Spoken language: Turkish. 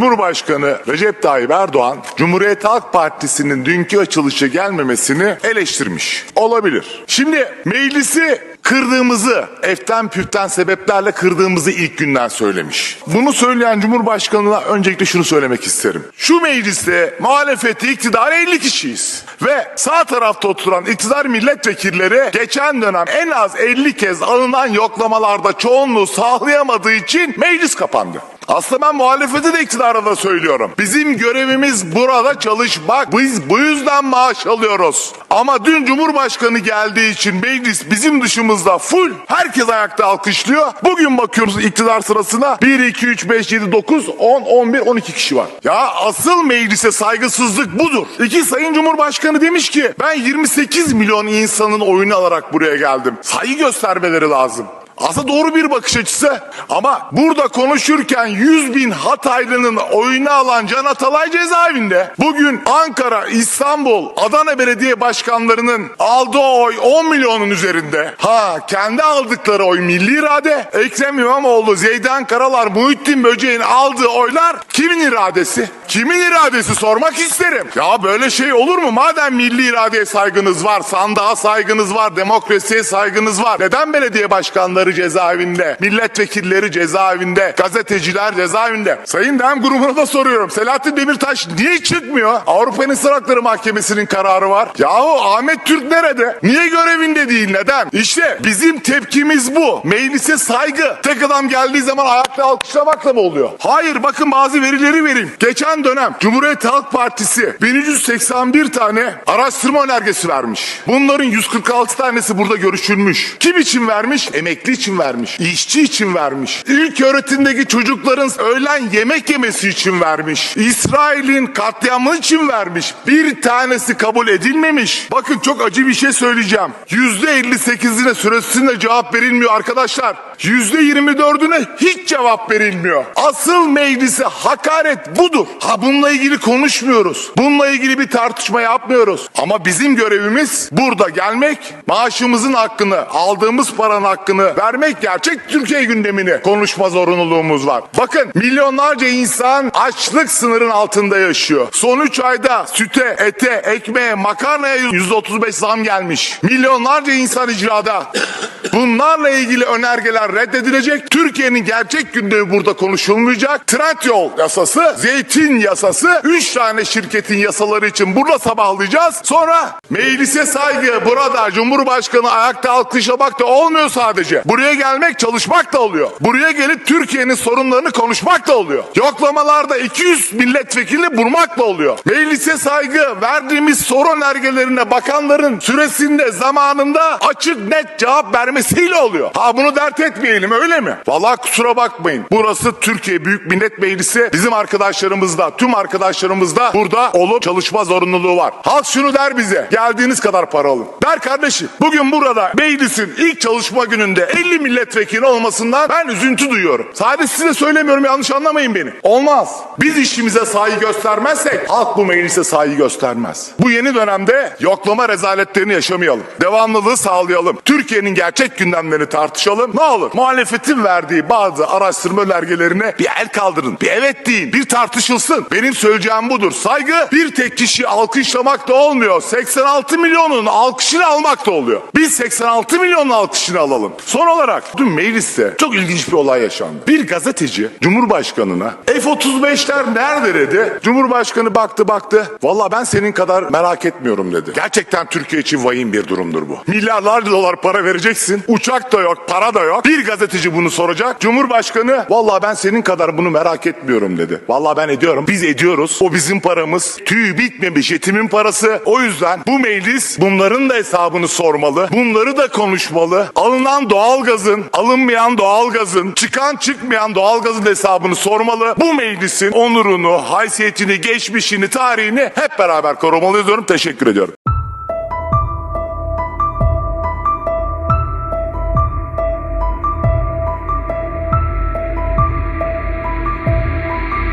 Cumhurbaşkanı Recep Tayyip Erdoğan, Cumhuriyet Halk Partisi'nin dünkü açılışı gelmemesini eleştirmiş. Olabilir. Şimdi meclisi kırdığımızı, eften püften sebeplerle kırdığımızı ilk günden söylemiş. Bunu söyleyen Cumhurbaşkanı'na öncelikle şunu söylemek isterim. Şu mecliste muhalefeti iktidar 50 kişiyiz. Ve sağ tarafta oturan iktidar milletvekilleri geçen dönem en az 50 kez alınan yoklamalarda çoğunluğu sağlayamadığı için meclis kapandı. Aslında ben muhalefeti de iktidara da söylüyorum. Bizim görevimiz burada çalışmak. Biz bu yüzden maaş alıyoruz. Ama dün Cumhurbaşkanı geldiği için meclis bizim dışımızda full. Herkes ayakta alkışlıyor. Bugün bakıyoruz iktidar sırasına 1, 2, 3, 5, 7, 9, 10, 11, 12 kişi var. Ya asıl meclise saygısızlık budur. İki Sayın Cumhurbaşkanı demiş ki ben 28 milyon insanın oyunu alarak buraya geldim. Saygı göstermeleri lazım. Aslında doğru bir bakış açısı ama burada konuşurken 100 bin Hataylı'nın oyunu alan Can Atalay cezaevinde. Bugün Ankara, İstanbul, Adana Belediye Başkanlarının aldığı oy 10 milyonun üzerinde. Ha kendi aldıkları oy milli irade. Ekrem İmamoğlu, Zeydan Karalar, Muhittin Böceğin aldığı oylar kimin iradesi? Kimin iradesi sormak isterim. Ya böyle şey olur mu? Madem milli iradeye saygınız var, sandığa saygınız var, demokrasiye saygınız var. Neden belediye başkanları cezaevinde, milletvekilleri cezaevinde, gazeteciler cezaevinde? Sayın Dem grubuna da soruyorum. Selahattin Demirtaş niye çıkmıyor? Avrupa İnsan Hakları Mahkemesi'nin kararı var. Yahu Ahmet Türk nerede? Niye görevinde değil? Neden? İşte bizim tepkimiz bu. Meclise saygı. Tek adam geldiği zaman ayakta alkışlamakla mı oluyor? Hayır bakın bazı verileri vereyim. Geçen dönem Cumhuriyet Halk Partisi 1181 tane araştırma önergesi vermiş. Bunların 146 tanesi burada görüşülmüş. Kim için vermiş? Emekli vermiş. İşçi için vermiş. İlk öğretimdeki çocukların öğlen yemek yemesi için vermiş. İsrail'in katliamı için vermiş. Bir tanesi kabul edilmemiş. Bakın çok acı bir şey söyleyeceğim. %58'ine süresinde cevap verilmiyor arkadaşlar. %24'üne hiç cevap verilmiyor. Asıl meclise hakaret budur. Ha bununla ilgili konuşmuyoruz. Bununla ilgili bir tartışma yapmıyoruz. Ama bizim görevimiz burada gelmek, maaşımızın hakkını, aldığımız paranın hakkını vermek gerçek Türkiye gündemini konuşma zorunluluğumuz var. Bakın milyonlarca insan açlık sınırın altında yaşıyor. Son 3 ayda süte, ete, ekmeğe, makarnaya %35 zam gelmiş. Milyonlarca insan icrada. Bunlarla ilgili önergeler reddedilecek. Türkiye'nin gerçek gündemi burada konuşulmayacak. Trendyol yasası, zeytin yasası, 3 tane şirketin yasaları için burada sabahlayacağız. Sonra meclise saygı burada Cumhurbaşkanı ayakta alkışlamak da olmuyor sadece. Buraya gelmek çalışmak da oluyor. Buraya gelip Türkiye'nin sorunlarını konuşmak da oluyor. Yoklamalarda 200 milletvekili bulmak da oluyor. Meclise saygı verdiğimiz soru önergelerine bakanların süresinde zamanında açık net cevap vermesiyle oluyor. Ha bunu dert etmeyelim öyle mi? Vallahi kusura bakmayın. Burası Türkiye Büyük Millet Meclisi. Bizim arkadaşlarımız da tüm arkadaşlarımız da burada olup çalışma zorunluluğu var. Halk şunu der bize. Geldiğiniz kadar para alın. Der kardeşim. Bugün burada meclisin ilk çalışma gününde 50 milletvekili olmasından ben üzüntü duyuyorum. Sadece size söylemiyorum yanlış anlamayın beni. Olmaz. Biz işimize saygı göstermezsek halk bu meclise saygı göstermez. Bu yeni dönemde yoklama rezaletlerini yaşamayalım. Devamlılığı sağlayalım. Türkiye'nin gerçek gündemlerini tartışalım. Ne olur muhalefetin verdiği bazı araştırma önergelerine bir el kaldırın. Bir evet deyin. Bir tartışılsın. Benim söyleyeceğim budur. Saygı bir tek kişi alkışlamak da olmuyor. 86 milyonun alkışını almak da oluyor. Biz 86 milyonun alkışını alalım. Son olarak dün mecliste çok ilginç bir olay yaşandı. Bir gazeteci Cumhurbaşkanına F-35'ler nerede dedi. Cumhurbaşkanı baktı baktı. Valla ben senin kadar merak etmiyorum dedi. Gerçekten Türkiye için vahim bir durumdur bu. Milyarlarca dolar para vereceksin. Uçak da yok, para da yok. Bir gazeteci bunu soracak. Cumhurbaşkanı valla ben senin kadar bunu merak etmiyorum dedi. Valla ben ediyorum. Biz ediyoruz. O bizim paramız. Tüy bitmemiş yetimin parası. O yüzden bu meclis bunların da hesabını sormalı. Bunları da konuşmalı. Alınan doğalgazın, alınmayan doğalgazın, çıkan çıkmayan doğalgazın hesabını sormalı. Bu meclisin onurunu, haysiyetini, geçmişini, tarihini hep beraber korumalıyız diyorum. Teşekkür ediyorum.